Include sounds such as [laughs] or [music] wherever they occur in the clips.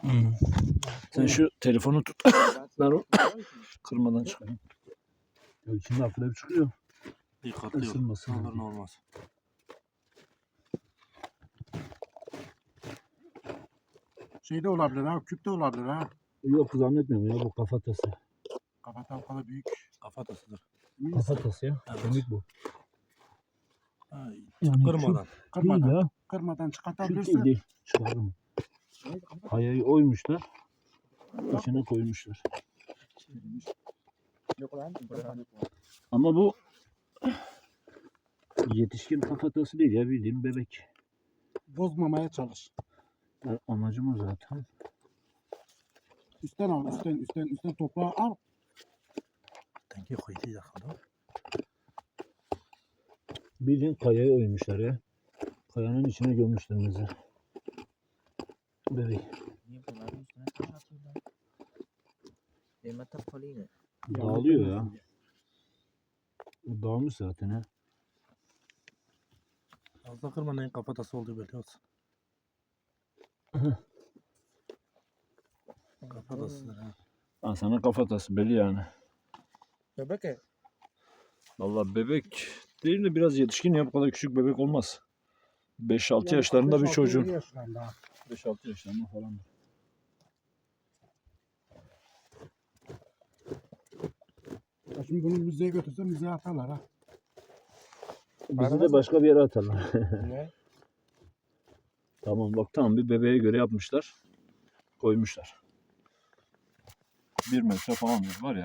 Hmm. Sen şu telefonu tut. ben o kırmadan çıkayım. Ya içinde akrep çıkıyor. Dikkatli ol. Isırmasın. Ne olur ne olmaz. Şey de olabilir ha, küp de olabilir ha. Yok zannetmiyorum ya bu kafatası. Kafası o kadar büyük. Kafatasıdır. Kafatası ya. Evet. Kemik bu. Ha, Yani kırmadan. Değil Kırmadan, ya. kırmadan Küçük çıkartabilirse. değil değil. Çıkardım. Kayayı oymuşlar. İçine koymuşlar. Ama bu yetişkin kafatası değil ya bildiğin bebek. Bozmamaya çalış. Ya Amacım o zaten. Üstten al, üstten, üstten, üstten toprağı al. Tenki koydu yakaladı. Bildiğin kayayı oymuşlar ya. Kayanın içine gömmüşler mezar. Bebek. Niye bunların üstüne taş atıyorlar? Demet Apoline. Dağılıyor ya. O dağılmış zaten ha. Fazla kırma neyin kafatası olduğu belli olsun. Kafatasıdır ha. Ha, sana kafatası belli yani. Bebek e. Vallahi bebek değil de biraz yetişkin ya bu kadar küçük bebek olmaz. 5-6 Yani yaşlarında bir 5-6 çocuğun. Yaşlarında. 5-6 yaşlarında falan. Ya şimdi bunu müzeye götürse müzeye atarlar ha. Bizi de başka bir yere atarlar. [laughs] Tamam bak tamam bir bebeğe göre yapmışlar. Koymuşlar. Bir metre falan var ya.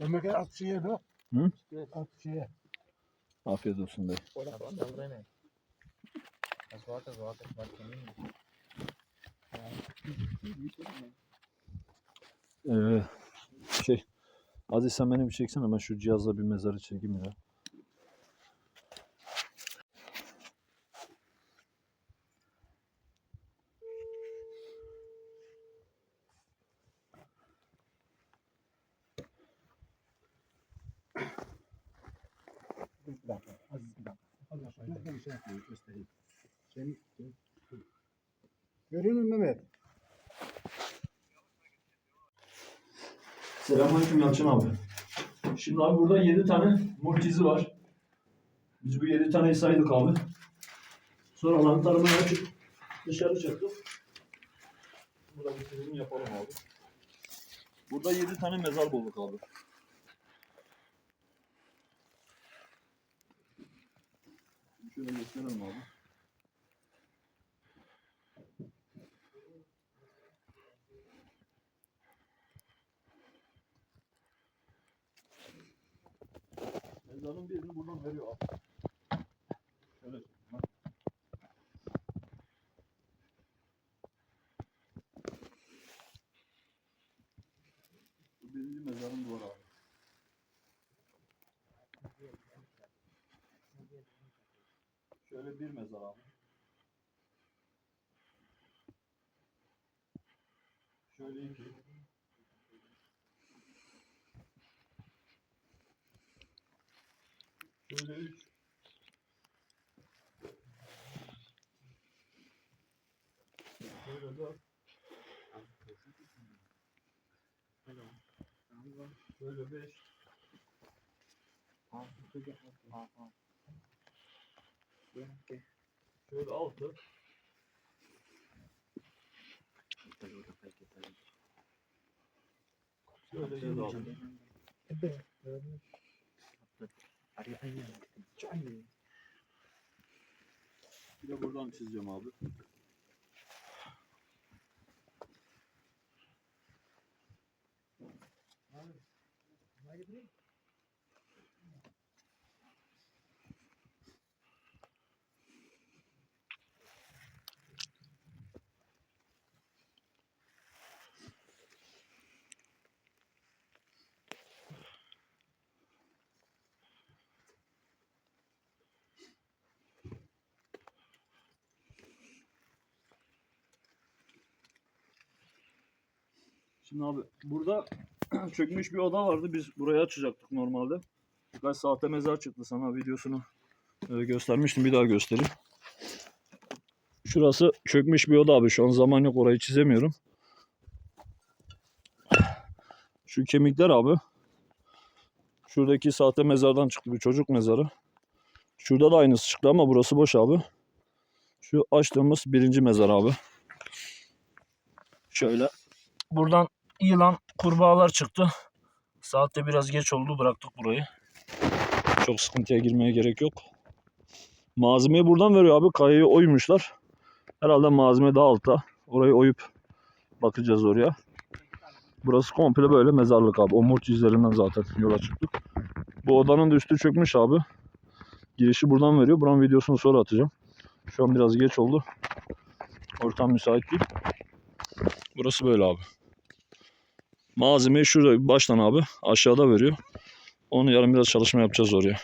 Demek ki at şeye de. Hı? At şeye. Afiyet olsun dayı. Pa dal ne? Das Wort, das Wort, das Wort. Ee, şey Aziz sen beni bir çeksene ben şu cihazla bir mezarı çekeyim ya. Bir dakika. Aziz bir dakika. Allah aşkına ben şey yapayım, göstereyim. Sen, Görüyor musun Mehmet? Selamünaleyküm Yalçın abi. Şimdi abi burada 7 tane multizi var. Biz bu 7 taneyi saydık abi. Sonra lantarımı açıp dışarı çıktık. Burada bir çizim yapalım abi. Burada 7 tane mezar bulduk abi. Şöyle gösterelim abi. Mezarın birini buradan veriyor abi. Bak. Bu birinci mezarın duvarı abi. Şöyle bir mezar abi. Şöyle iki. Şöyle üç. Şöyle dört. Şöyle beş. Şöyle altı. Şöyle yedi abi. Bir de buradan çizeceğim abi. Şimdi abi burada [clears throat] çökmüş bir oda vardı. Biz buraya açacaktık normalde. Birkaç sahte mezar çıktı sana videosunu e, göstermiştim. Bir daha göstereyim. Şurası çökmüş bir oda abi. Şu an zaman yok orayı çizemiyorum. [clears throat] Şu kemikler abi. Şuradaki sahte mezardan çıktı bir çocuk mezarı. Şurada da aynısı çıktı ama burası boş abi. Şu açtığımız birinci mezar abi. Şöyle. Buradan yılan kurbağalar çıktı. Saatte biraz geç oldu bıraktık burayı. Çok sıkıntıya girmeye gerek yok. Malzemeyi buradan veriyor abi. Kayayı oymuşlar. Herhalde malzeme daha altta. Orayı oyup bakacağız oraya. Burası komple böyle mezarlık abi. O murç izlerinden zaten yola çıktık. Bu odanın da üstü çökmüş abi. Girişi buradan veriyor. Buranın videosunu sonra atacağım. Şu an biraz geç oldu. Ortam müsait değil. Burası böyle abi. Malzemeyi şurada baştan abi aşağıda veriyor. Onu yarın biraz çalışma yapacağız oraya.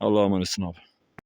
Allah'a emanetsin abi.